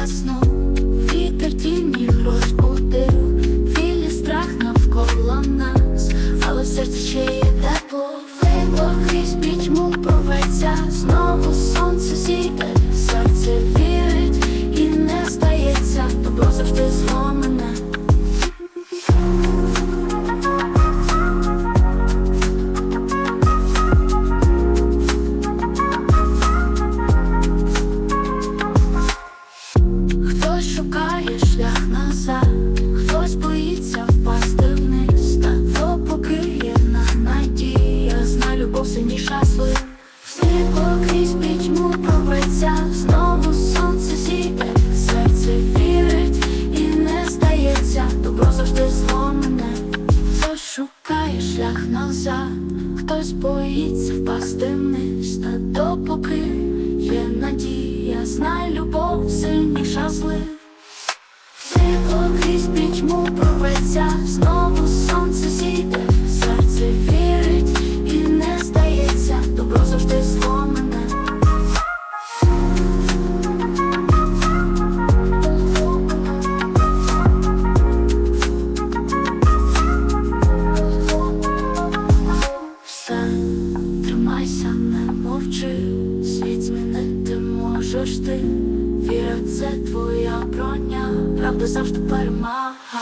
засну, вітер тіні розбудив, білі страх навколо нас, але в ще шлях хтось боїться впасти вниз, та допоки є надія, знай любов сильніша злив. Світло крізь пітьму проветься, знову мовчи, світ змінити можеш ти. Віра, це твоя броня, правда завжди перемага.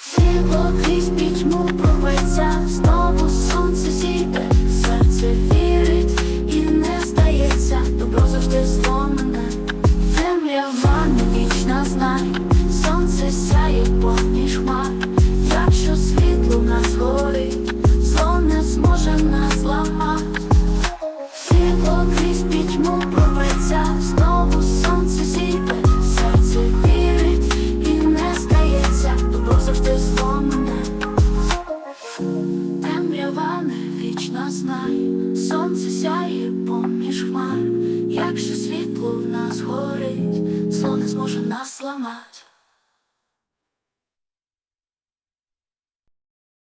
Світло крізь пітьму проветься, знову Темрява вічно знай, сонце сяє поміж хмар, якщо світло в нас горить, зло не зможе нас зламати.